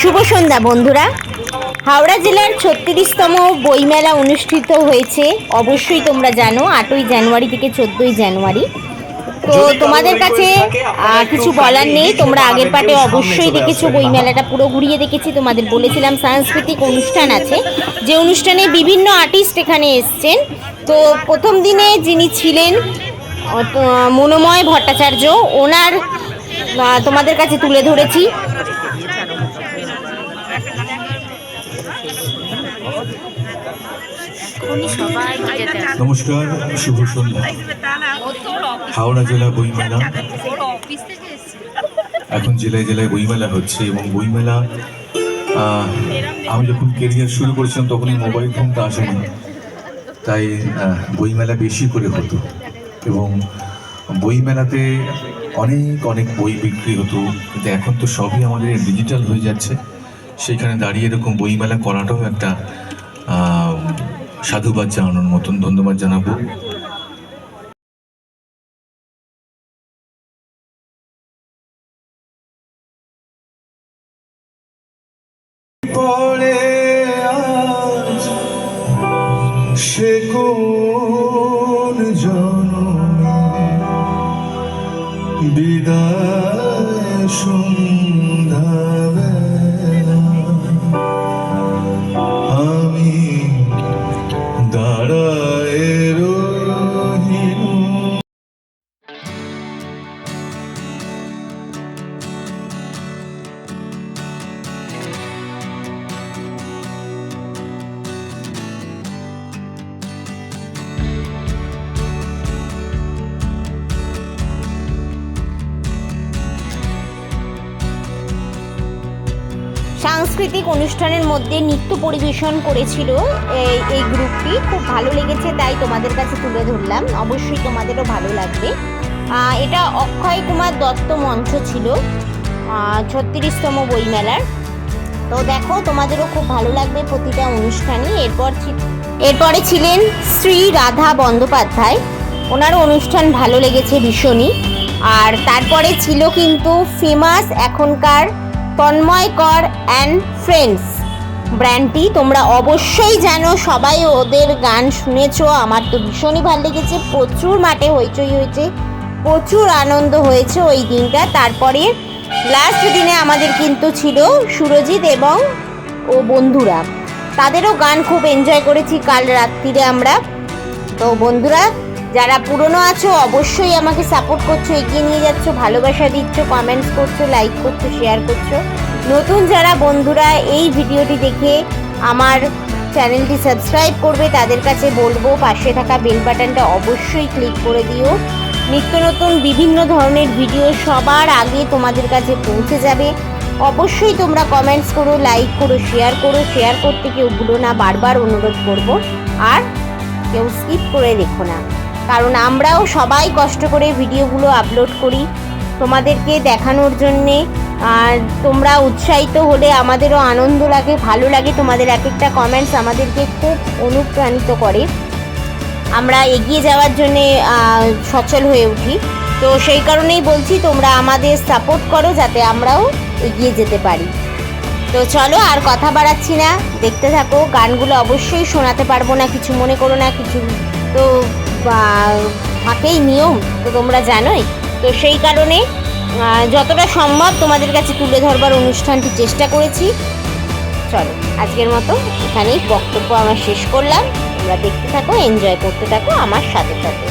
শুভ সন্ধ্যা বন্ধুরা। হাওড়া জেলার ছত্রিশতম বইমেলা অনুষ্ঠিত হয়েছে। অবশ্যই তোমরা জানো আটই জানুয়ারি থেকে চোদ্দোই জানুয়ারি। তো তোমাদের কাছে কিছু বলার নেই। তোমরা আগের পাটে অবশ্যই দেখেছ বইমেলাটা পুরো ঘুরিয়ে দেখেছি। তোমাদের বলেছিলাম সাংস্কৃতিক অনুষ্ঠান আছে যে অনুষ্ঠানে বিভিন্ন আর্টিস্ট এখানে এসছেন। তো প্রথম দিনে যিনি ছিলেন মনোময় ভট্টাচার্য ওনার তোমাদের কাছে তুলে ধরেছি। নমস্কার, শুভ সন্ধ্যা। হাওড়া জেলা বইমেলা। এখন জেলায় জেলায় বইমেলা হচ্ছে এবং বইমেলা আমি যখন কেরিয়ার শুরু করেছিলাম তখন এই মোবাইল ফোনটা আসেনি। তাই বইমেলা বেশি করে হতো। এবং বইমেলাতে অনেক অনেক বই বিক্রি হতো। কিন্তু এখন তো সবই আমাদের ডিজিটাল হয়ে যাচ্ছে। সেখানে দাঁড়িয়ে এরকম বইমেলা করাটাও একটা সাধুবাদ জানানোর মতন ধন্যবাদ জানাব। আজ সে বিদায় সাংস্কৃতিক অনুষ্ঠানের মধ্যে নৃত্য পরিবেশন করেছিল এই গ্রুপটি। খুব ভালো লেগেছে, তাই তোমাদের কাছে তুলে ধরলাম। অবশ্যই তোমাদেরও ভালো লাগবে। এটা অক্ষয় কুমার দত্ত মঞ্চ ছিল ছত্রিশতম বইমেলার। তো দেখো, তোমাদেরও খুব ভালো লাগবে প্রতিটা অনুষ্ঠানই এরপর এরপরে ছিলেন শ্রী রাধা বন্দ্যোপাধ্যায়। ওনারও অনুষ্ঠান ভালো লেগেছে ভীষণই। আর তারপরে ছিল কিন্তু ফেমাস এখনকার তন্ময় কর অ্যান্ড ফ্রেন্ডস ব্র্যান্ডটি তোমরা অবশ্যই জানো, সবাই ওদের গান শুনেছো। আমার তো ভীষণই ভালো লেগেছে, প্রচুর মাঠে হইচই হয়েছে, প্রচুর আনন্দ হয়েছে ওই দিনটা। তারপরে লাস্ট দিনে আমাদের কিন্তু ছিল সুরজিৎ এবং ও বন্ধুরা। তাদেরও গান খুব এনজয় করেছি, কাল রাত্রিরে আমরা। তো বন্ধুরা যারা পুরনো আছো, অবশ্যই আমাকে সাপোর্ট করছ, এগিয়ে নিয়ে যাচ্ছ, ভালোবাসা দিচ্ছ কমেন্টস করছ লাইক করছ শেয়ার করছ। নতুন যারা বন্ধুরা, এই ভিডিওটি দেখে আমার চ্যানেলটি সাবস্ক্রাইব করবে, তাদের কাছে বলব, পাশে থাকা বেল বাটনটা অবশ্যই ক্লিক করে দিও। নিত্য নতুন বিভিন্ন ধরনের ভিডিও সবার আগে তোমাদের কাছে পৌঁছে যাবে। অবশ্যই তোমরা কমেন্টস করো লাইক করো শেয়ার করো শেয়ার করতে কেউ ভুলো না, বারবার অনুরোধ করব। আর কেউ স্কিপ করে দেখো না। কারণ আমরাও সবাই কষ্ট করে ভিডিওগুলো আপলোড করি। তোমাদেরকে দেখানোর জন্যে। আর তোমরা উৎসাহিত হলে আমাদেরও আনন্দ লাগে, ভালো লাগে। তোমাদের এক একটা কমেন্টস আমাদেরকে খুব অনুপ্রাণিত করে। আমরা এগিয়ে যাওয়ার জন্যে সচল হয়ে উঠি। তো সেই কারণেই বলছি, তোমরা আমাদের সাপোর্ট করো যাতে আমরাও এগিয়ে যেতে পারি। তো চলো, আর কথা বাড়াচ্ছি না। দেখতে থাকো, গানগুলো অবশ্যই শোনাতে পারব না, কিছু মনে করো না, কিছু তো থাকেই নিয়ম, তো তোমরা জানোই। তো সেই কারণে যতটা সম্ভব তোমাদের কাছে তুলে ধরবার অনুষ্ঠানটি চেষ্টা করেছি। চলো, আজকের মতো এখানেই বক্তব্য আমার শেষ করলাম। তোমরা দেখতে থাকো এনজয় করতে থাকো আমার সাথে সাথে